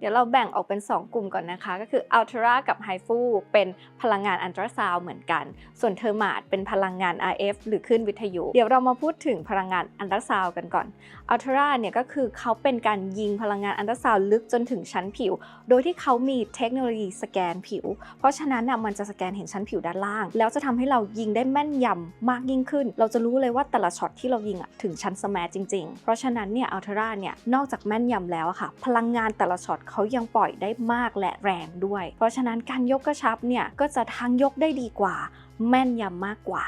เดี๋ยวเราแบ่งออกเป็น 2 กลุ่มก่อนนะคะ ก็คือ Ultra กับ HIFU เป็นพลังงานอันตราซาวเหมือนกัน ส่วนเทอร์มาดเป็นพลังงาน RF หรือคลื่นวิทยุ เดี๋ยวเรามาพูดถึงพลังงานอันตราซาวกันก่อน Ultra เนี่ยก็คือเขาเป็นการยิงพลังงานอันตราซาวลึกจนถึงชั้นผิว โดยที่เขามีเทคโนโลยีสแกนผิว เพราะฉะนั้นน่ะมันจะสแกนเห็นชั้นผิวด้านล่าง แล้วจะทำให้เรายิงได้แม่นยำมากยิ่งขึ้น เราจะรู้เลยว่าแต่ละช็อตที่เรายิงอะถึงชั้นสแมทจริง ๆ เพราะฉะนั้นเนี่ยอัลเทราเนี่ยนอกจากแม่นยำแล้วอะค่ะ พลังงานแต่ละช็อตเขายังปล่อยได้มากและแรงด้วย เพราะฉะนั้นการยกกระชับเนี่ยก็จะทั้งยกได้ดีกว่า แม่นยำมากกว่า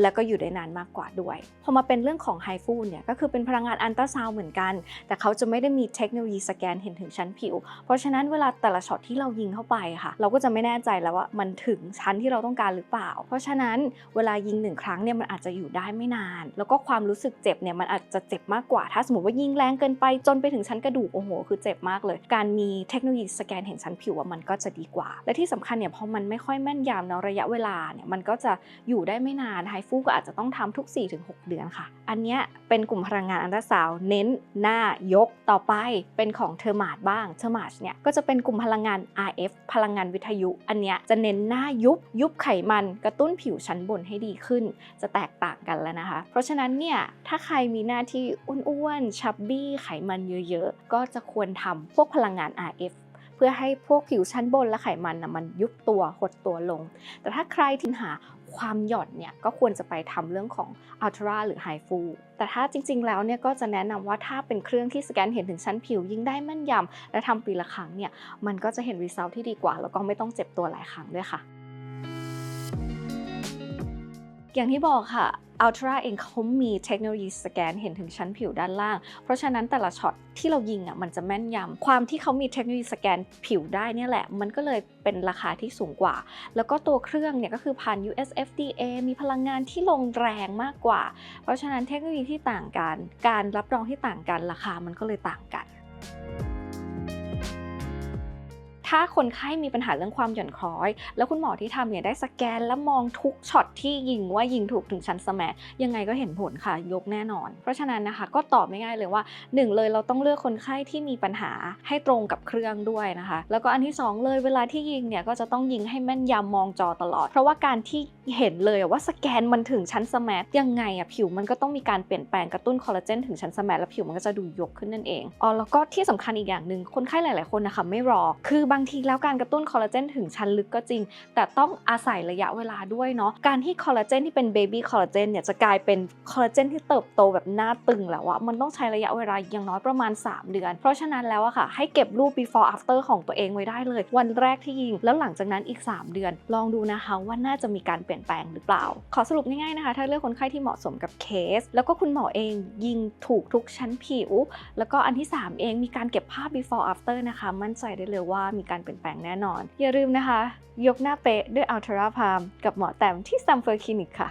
แล้วก็อยู่ได้นานมากกว่าด้วยพอมาเป็นเรื่องของไฮฟูเนี่ยก็คือเป็นพลังงานอันตราซาวเหมือนกัน แต่เขาจะไม่ได้มีเทคโนโลยีสแกนเห็นถึงชั้นผิว เพราะฉะนั้นเวลาแต่ละช็อตที่เรายิงเข้าไปค่ะ เราก็จะไม่แน่ใจแล้วว่ามันถึงชั้นที่เราต้องการหรือเปล่า เพราะฉะนั้นเวลายิงหนึ่งครั้งเนี่ยมันอาจจะอยู่ได้ไม่นาน แล้วก็ความรู้สึกเจ็บเนี่ยมันอาจจะเจ็บมากกว่า ถ้าสมมติว่ายิงแรงเกินไปจนไปถึงชั้นกระดูกโอ้โหคือเจ็บมากเลย การมีเทคโนโลยีสแกนเห็นชั้นผิวมันก็จะดีกว่า และที่สำคัญเนี่ยพอมันไม่ค่อยแม่นยำเนาะระยะเวลาเนี่ยมันก็จะอยู่ได้ไม่นานไฮฟูก็อาจจะต้องทำทุก 4-6 เดือนค่ะ อันนี้เป็นกลุ่มพลังงานอันตราซาวเน้นหน้ายกต่อไปเป็นของเทอร์มาดบ้างเทอร์มาดเนี่ยก็จะเป็นกลุ่มพลังงาน RF พลังงานวิทยุ อันเนี้ยจะเน้นหน้ายุบยุบไขมันกระตุ้นผิวชั้นบนให้ดีขึ้น จะแตกต่างกันแล้วนะคะ เพราะฉะนั้นเนี่ยถ้าใครมีหน้าที่อ้วนๆชับบี้ไขมันเยอะๆ ก็จะควรทำพวกพลังงาน RF เพื่อให้พวกผิวชั้นบนและไขมันนะมันยุบตัวหดตัวลง แต่ถ้าใครที่หา ความหย่อนเนี่ยก็ควรจะไปทำเรื่องของอัลตราหรือไฮฟูแต่ถ้าจริง ๆ แล้วเนี่ยก็จะแนะนำว่าถ้าเป็นเครื่องที่สแกนเห็นถึงชั้นผิวยิ่งได้แม่นยำและทำปีละครั้งเนี่ยมันก็จะเห็น result ที่ดีกว่า แล้วก็ไม่ต้องเจ็บตัวหลายครั้งด้วยค่ะ อย่างที่บอกค่ะ Ultra เองเขามีเทคโนโลยีสแกนเห็นถึงชั้นผิวด้านล่าง เพราะฉะนั้นแต่ละช็อตที่เรายิงอะมันจะแม่นยำ ความที่เขามีเทคโนโลยีสแกนผิวได้เนี่ยแหละ มันก็เลยเป็นราคาที่สูงกว่า แล้วก็ตัวเครื่องเนี่ยก็คือผ่าน US FDA มีพลังงานที่ลงแรงมากกว่า เพราะฉะนั้นเทคโนโลยีที่ต่างกัน การรับรองที่ต่างกัน ราคามันก็เลยต่างกัน ถ้าคนไข้มีปัญหาเรื่องความหย่อนคล้อย แล้วคุณหมอที่ทำเนี่ยได้สแกน และมองทุกช็อตที่ยิงว่ายิงถูกถึงชั้นสมทยังไงก็เห็นผลค่ะยกแน่นอน เพราะฉะนั้นนะคะก็ตอบไม่ง่ายเลยว่า 1 เลยเราต้องเลือกคนไข้ที่มีปัญหาให้ตรงกับเครื่องด้วยนะคะ แล้วก็อันที่ 2 เลยเวลาที่ยิงเนี่ยก็จะต้องยิงให้แม่นยำมองจอตลอด เพราะว่าการที่ เห็นเลยว่าสแกนมันถึงชั้นสแมทยังไงอะผิวมันก็ต้องมีการเปลี่ยนแปลงกระตุ้นคอลลาเจนถึงชั้นสแมทแล้วผิวมันก็จะดูยกขึ้นนั่นเองอ๋อแล้วก็ที่สำคัญอีกอย่างหนึ่งคนไข้หลาย ๆ คนนะคะไม่รอ คือบางทีแล้วการกระตุ้นคอลลาเจนถึงชั้นลึกก็จริง แต่ต้องอาศัยระยะเวลาด้วยเนาะการที่คอลลาเจนที่เป็นเบบี้คอลลาเจนเนี่ยจะกลายเป็นคอลลาเจนที่เติบโตแบบหน้าตึงแล้วอะมันต้องใช้ระยะเวลาอย่างน้อยประมาณ 3 เดือน เพราะฉะนั้นแล้วอะค่ะ ให้เก็บรูป before after ของตัวเองไว้ได้เลย วันแรกที่ยิง แล้วหลังจากนั้นอีก 3 เดือน ลองดูนะคะว่าน่าจะมีการเปลี่ยนี่ยนแปลงหรือเปล่า ขอสรุปง่ายๆนะคะ ถ้าเลือกคนไข้ที่เหมาะสมกับเคส แล้วก็คุณหมอเองยิงถูกทุกชั้นผิว แล้วก็อันที่ 3 เองมีการเก็บภาพ before after นะคะ มั่นใจได้เลยว่ามีการเปลี่ยนแปลงแน่นอน อย่าลืมนะคะ ยกหน้าเป๊ะด้วยอัลตราพามกับหมอแต้มที่ Stamford Clinic ค่ะ